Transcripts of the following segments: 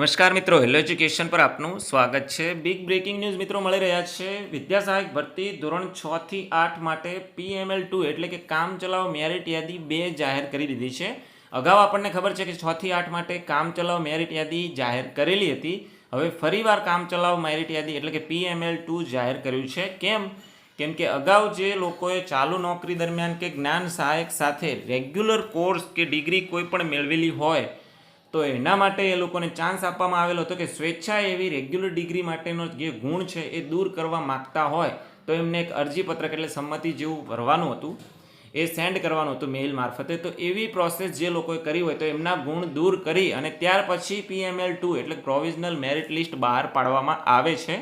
નમસ્કાર મિત્રો, hello education પર આપનું સ્વાગત છે. બિગ બ્રેકિંગ ન્યૂઝ મિત્રો મળી રહ્યા છે. વિદ્યા સહાયક ભરતી ધોરણ છ થી આઠ માટે પીએમએલ ટુ એટલે કે કામ ચલાવ મેરિટ યાદી બે જાહેર કરી દીધી છે. અગાઉ આપણને ખબર છે કે છ થી આઠ માટે કામ ચલાવ મેરિટ યાદી જાહેર કરેલી હતી. હવે ફરીવાર કામ ચલાવ મેરિટ યાદી એટલે કે પીએમએલ ટુ જાહેર કર્યું છે. કેમ? કેમ કે અગાઉ જે લોકોએ ચાલુ નોકરી દરમિયાન કે જ્ઞાન સહાયક સાથે રેગ્યુલર કોર્સ કે ડિગ્રી કોઈ પણ મેળવેલી હોય તો એના માટે એ લોકોને ચાન્સ આપવામાં આવેલો હતો કે સ્વેચ્છાએ એવી રેગ્યુલર ડિગ્રી માટેનો જે ગુણ છે એ દૂર કરવા માગતા હોય, તો એમને એક અરજીપત્રક એટલે સંમતિ જેવું ભરવાનું હતું. એ સેન્ડ કરવાનું હતું મેઇલ મારફતે. તો એવી પ્રોસેસ જે લોકોએ કરી હોય તો એમના ગુણ દૂર કરી અને ત્યાર પછી પીએમએલ ટુ એટલે પ્રોવિઝનલ મેરિટ લિસ્ટ બહાર પાડવામાં આવે છે.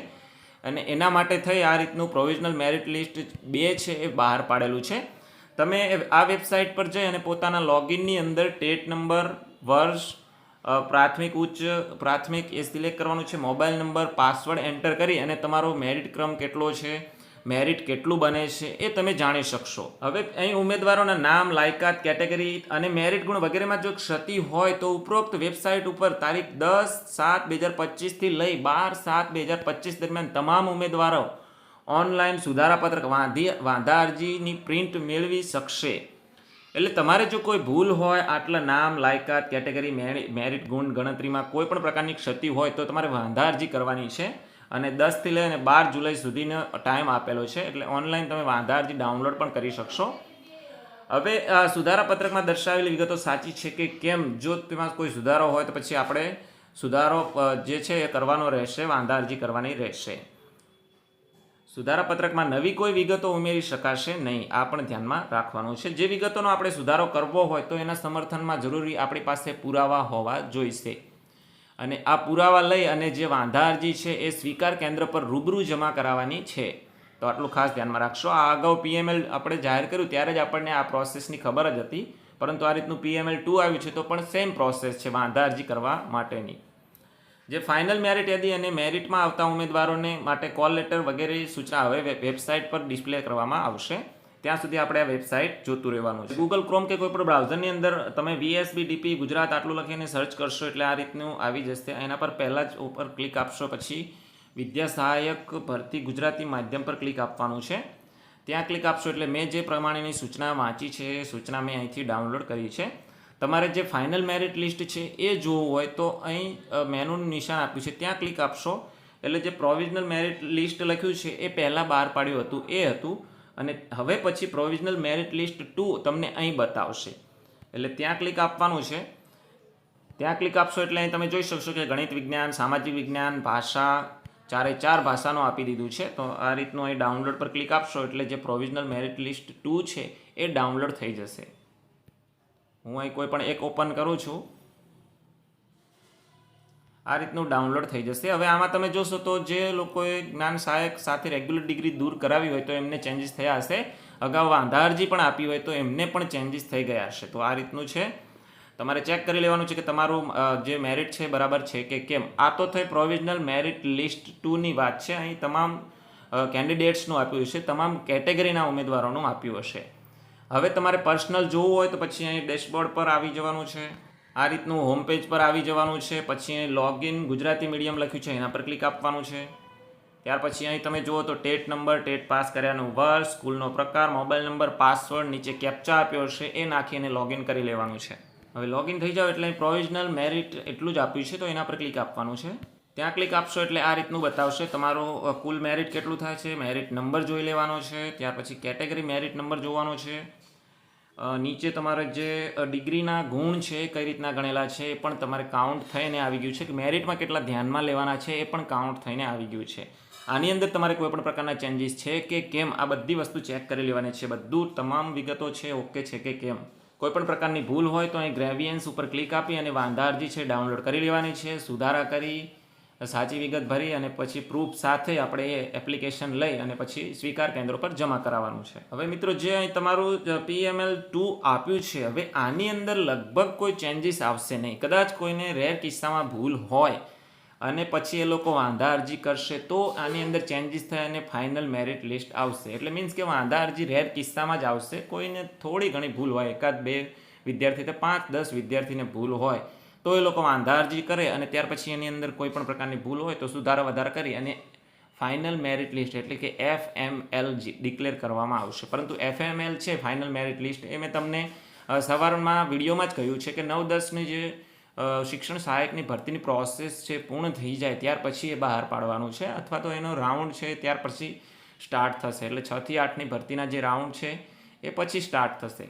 અને એના માટે થઈ આ રીતનું પ્રોવિઝનલ મેરિટ લિસ્ટ બે છે એ બહાર પાડેલું છે. તમે આ વેબસાઇટ પર જઈ અને પોતાના લોગિનની અંદર ટેટ નંબર વર્ષ પ્રાથમિક ઉચ્ચ પ્રાથમિક એ સિલેક્ટ કરવાનું છે. મોબાઈલ નંબર, પાસવર્ડ એન્ટર કરી અને તમારો મેરિટ ક્રમ કેટલો છે, મેરિટ કેટલું બને છે એ તમે જાણી શકશો. હવે અહીં ઉમેદવારોના નામ, લાયકાત, કેટેગરી અને મેરિટ ગુણ વગેરેમાં જો ક્ષતિ હોય તો ઉપરોક્ત વેબસાઇટ ઉપર તારીખ દસ સાત બે હજાર પચીસથી લઈ બાર સાત બે હજાર પચીસ દરમિયાન તમામ ઉમેદવારો ઓનલાઈન સુધારાપત્રક વાંધી, વાંધા અરજીની પ્રિન્ટ મેળવી શકશે. એટલે તમારે જો કોઈ ભૂલ હોય, આટલા નામ, લાયકાત, કેટેગરી મેરિટ, ગુણ, ગણતરીમાં કોઈ પણ પ્રકારની ક્ષતિ હોય, તો તમારે વાંધા અરજી કરવાની છે. અને દસથી લઈને બાર જુલાઈ સુધીનો ટાઈમ આપેલો છે, એટલે ઓનલાઈન તમે વાંધા અરજી ડાઉનલોડ પણ કરી શકશો. હવે સુધારા પત્રકમાં દર્શાવેલી વિગતો સાચી છે કે કેમ? જો તેમાં કોઈ સુધારો હોય તો પછી આપણે સુધારો જે છે એ કરવાનો રહેશે વાંધા અરજી કરવાની રહેશે. સુધારા પત્રકમાં નવી કોઈ વિગતો ઉમેરી શકાશે નહીં, આ પણ ધ્યાનમાં રાખવાનું છે. જે વિગતોનો આપણે સુધારો કરવો હોય તો એના સમર્થનમાં જરૂરી આપણી પાસે પુરાવા હોવા જોઈશે. અને આ પુરાવા લઈ અને જે વાંધા અરજી છે એ સ્વીકાર કેન્દ્ર પર રૂબરૂ જમા કરાવવાની છે. તો આટલું ખાસ ધ્યાનમાં રાખશો. આ અગાઉ પીએમએલ આપણે જાહેર કર્યું, ત્યારે જ આપણને આ પ્રોસેસની ખબર જ હતી. પરંતુ આ રીતનું પીએમએલ ટુ આવ્યું છે તો પણ સેમ પ્રોસેસ છે વાંધા અરજી કરવા માટેની. જે ફાઇનલ મેરિટ યાદી અને મેરિટમાં આવતા ઉમેદવારોને માટે કોલ લેટર વગેરે સૂચના હવે વેબસાઇટ પર ડિસ્પ્લે કરવામાં આવશે. ત્યાં સુધી આપણે આ વેબસાઇટ જોતું રહેવાનું છે. ગૂગલ ક્રોમ કે કોઈ પણ બ્રાઉઝરની અંદર તમે વીએસબી ડીપી ગુજરાત આટલું લખીને સર્ચ કરશો એટલે આ રીતનું આવી જશે. એના પર પહેલાં જ ઉપર ક્લિક આપશો પછી વિદ્યા સહાયક ભરતી ગુજરાતી માધ્યમ પર ક્લિક આપવાનું છે. ત્યાં ક્લિક આપશો એટલે મેં જે પ્રમાણેની સૂચના વાંચી છે એ સૂચના મેં અહીંથી ડાઉનલોડ કરી છે. તમારે જે ફાઇનલ મેરિટ લિસ્ટ છે એ જોવું હોય તો અહીં મેનુનું નિશાન આપ્યું છે. ત્યાં ક્લિક આપશો. એટલે જે પ્રોવિઝનલ મેરિટ લિસ્ટ લખ્યું છે એ પહેલાં બહાર પાડ્યું હતું. એ હતું. અને હવે પછી પ્રોવિઝનલ મેરિટ લિસ્ટ ટુ તમને અહીં બતાવશે. એટલે ત્યાં ક્લિક આપવાનું છે. ત્યાં ક્લિક આપશો એટલે અહીં તમે જોઈ શકશો કે ગણિત વિજ્ઞાન, સામાજિક વિજ્ઞાન, ભાષા, ચારે ચાર ભાષાનું આપી દીધું છે. તો આ રીતનું અહીં ડાઉનલોડ પર ક્લિક આપશો એટલે જે પ્રોવિઝનલ મેરિટ લિસ્ટ ટુ છે એ ડાઉનલોડ થઈ જશે. હું અહીં કોઈ પણ એક ઓપન કરું છું. આ રીતનું ડાઉનલોડ થઈ જશે. હવે આમાં તમે જોશો તો જે લોકોએ જ્ઞાન સહાયક સાથે રેગ્યુલર ડિગ્રી દૂર કરાવી હોય તો એમને ચેન્જીસ થયા હશે. અગાઉ વાંધા અરજી પણ આપી હોય તો એમને પણ ચેન્જીસ થઈ ગયા હશે. તો આ રીતનું છે. તમારે ચેક કરી લેવાનું છે કે તમારું જે મેરિટ છે બરાબર છે કે કેમ? આ તો થઈ પ્રોવિઝનલ મેરિટ લિસ્ટ ટુની વાત છે. અહીં તમામ કેન્ડિડેટ્સનું આપ્યું હશે. તમામ કેટેગરીના ઉમેદવારોનું આપ્યું હશે. હવે તમારે પર્સનલ જોવું હોય તો પછી અહીં ડેશબોર્ડ પર આવી જવાનું છે. આ રીતનું હોમ પેજ પર આવી જવાનું છે. પછી અહીં લોગિન ગુજરાતી મીડિયમ લખ્યું છે, એના પર ક્લિક આપવાનું છે. ત્યાર પછી અહીં તમે જુઓ તો ટેટ નંબર ટેટ પાસ કર્યાનું વર્ષ સ્કૂલનો પ્રકાર મોબાઈલ નંબર પાસવર્ડ નીચે કેપ્ચા આપ્યો હશે, એ નાખીને લોગિન કરી લેવાનું છે. હવે લોગિન થઈ જાવ એટલે પ્રોવિઝનલ મેરિટ એટલું જ આપ્યું છે, તો એના પર ક્લિક આપવાનું છે. ત્યાં ક્લિક આપશો એટલે આ રીતનું બતાવશે. તમારું કુલ મેરિટ કેટલું થાય છે? મેરિટ નંબર જોઈ લેવાનો છે. ત્યાર પછી કેટેગરી મેરિટ નંબર જોવાનો છે. નીચે તમારે જે ડિગ્રીના ગુણ છે, કઈ રીતના ગણેલા છે, એ પણ તમારે કાઉન્ટ થઈને આવી ગયું છે કે મેરિટમાં કેટલા ધ્યાનમાં લેવાના છે, એ પણ કાઉન્ટ થઈને આવી ગયું છે. આની અંદર તમારે કોઈ પણ પ્રકારના ચેન્જીસ છે કે કેમ આ બધી વસ્તુ ચેક કરી લેવાની છે? બધું તમામ વિગતો છે ઓકે છે કે કેમ? કોઈ પણ પ્રકારની ભૂલ હોય તો અહીં ગ્રેવિયન્સ ઉપર ક્લિક આપી અને વાંધા અરજી છે ડાઉનલોડ કરી લેવાની છે, સુધારા કરી સાચી વિગત ભરી અને પછી પ્રૂફ સાથે આપણે એ એપ્લિકેશન લઈ અને પછી સ્વીકાર કેન્દ્રો પર જમા કરાવવાનું છે. હવે મિત્રો, જે અહીં તમારું પીએમએલ ટુ આપ્યું છે, હવે આની અંદર લગભગ કોઈ ચેન્જીસ આવશે નહીં. કદાચ કોઈને રેર કિસ્સામાં ભૂલ હોય અને પછી એ લોકો વાંધા અરજી કરશે તો આની અંદર ચેન્જીસ થાય અને ફાઇનલ મેરિટ લિસ્ટ આવશે. એટલે મીન્સ કે વાંધા અરજી રેર કિસ્સામાં જ આવશે. કોઈને થોડી ઘણી ભૂલ હોય, એકાદ બે વિદ્યાર્થી, તો પાંચ, દસ વિદ્યાર્થીને ભૂલ હોય તો એ લોકો વાંધા અરજી કરે અને ત્યાર પછી એની અંદર કોઈ પણ પ્રકારની ભૂલ હોય તો સુધારા વધારા કરી અને ફાઇનલ મેરિટ લિસ્ટ એટલે કે એફ એમ એલ ડિક્લેર કરવામાં આવશે. પરંતુ એફ એમ એલ છે ફાઇનલ મેરિટ લિસ્ટ એ મેં તમને સવારમાં વિડીયોમાં જ કહ્યું છે કે નવ દસની જે શિક્ષણ સહાયકની ભરતીની પ્રોસેસ છે પૂર્ણ થઈ જાય ત્યાર પછી એ બહાર પાડવાનું છે અથવા તો એનો રાઉન્ડ છે ત્યાર પછી સ્ટાર્ટ થશે. એટલે છથી આઠની ભરતીના જે રાઉન્ડ છે એ પછી સ્ટાર્ટ થશે.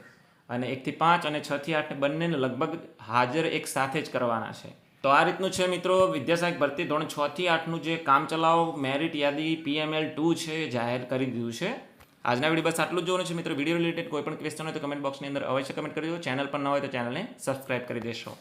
અને એકથી પાંચ અને છથી આઠને બંનેને લગભગ હાજર એક સાથે જ કરવાના છે. તો આ રીતનું છે મિત્રો વિદ્યાસહાયક ભરતી ધોરણ છથી આઠનું જે કામ ચલાવો મેરિટ યાદી પીએમએલ ટુ છે, જાહેર કરી દીધું છે. આજના વીડિયો બસ આટલું જ જોવાનું છે મિત્રો. વીડિયો રિલેટેડ કોઈ પણ ક્વેશ્ચન હોય તો કમેન્ટ બોક્સની અંદર અવશ્ય કમેન્ટ કરી દો ચેનલ પર ન હોય તો ચેનલને સબસ્ક્રાઇબ કરી દેશો.